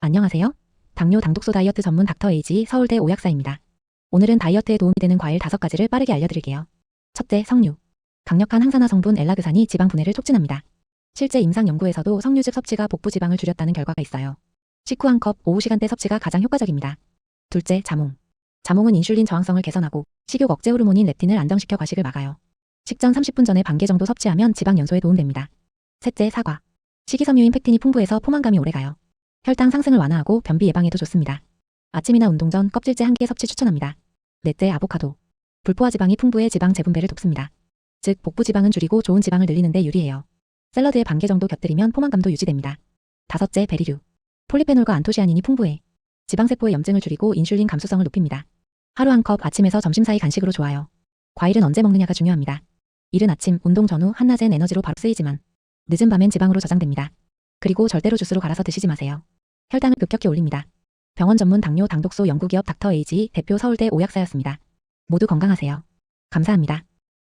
안녕하세요. 당뇨 당독소 다이어트 전문 닥터 에이지 서울대 오약사입니다. 오늘은 다이어트에 도움이 되는 과일 5가지를 빠르게 알려드릴게요. 첫째, 석류. 강력한 항산화 성분 엘라그산이 지방 분해를 촉진합니다. 실제 임상 연구에서도 석류즙 섭취가 복부 지방을 줄였다는 결과가 있어요. 식후 한 컵 오후 시간대 섭취가 가장 효과적입니다. 둘째, 자몽. 자몽은 인슐린 저항성을 개선하고 식욕 억제 호르몬인 렙틴을 안정시켜 과식을 막아요. 식전 30분 전에 반 개 정도 섭취하면 지방 연소에 도움됩니다. 셋째, 사과. 식이섬유인 팩틴이 풍부해서 포만감이 오래가요. 혈당 상승을 완화하고 변비 예방에도 좋습니다. 아침이나 운동 전 껍질째 한 개 섭취 추천합니다. 넷째, 아보카도. 불포화 지방이 풍부해 지방 재분배를 돕습니다. 즉, 복부 지방은 줄이고 좋은 지방을 늘리는 데 유리해요. 샐러드에 반 개 정도 곁들이면 포만감도 유지됩니다. 다섯째, 베리류. 폴리페놀과 안토시아닌이 풍부해 지방세포의 염증을 줄이고 인슐린 감수성을 높입니다. 하루 한 컵 아침에서 점심 사이 간식으로 좋아요. 과일은 언제 먹느냐가 중요합니다. 이른 아침, 운동 전후, 한낮엔 에너지로 바로 쓰이지만 늦은 밤엔 지방으로 저장됩니다. 그리고 절대로 주스로 갈아서 드시지 마세요. 혈당을 급격히 올립니다. 병원 전문 당뇨 당독소 연구기업 닥터 에이지 대표 서울대 오약사였습니다. 모두 건강하세요. 감사합니다.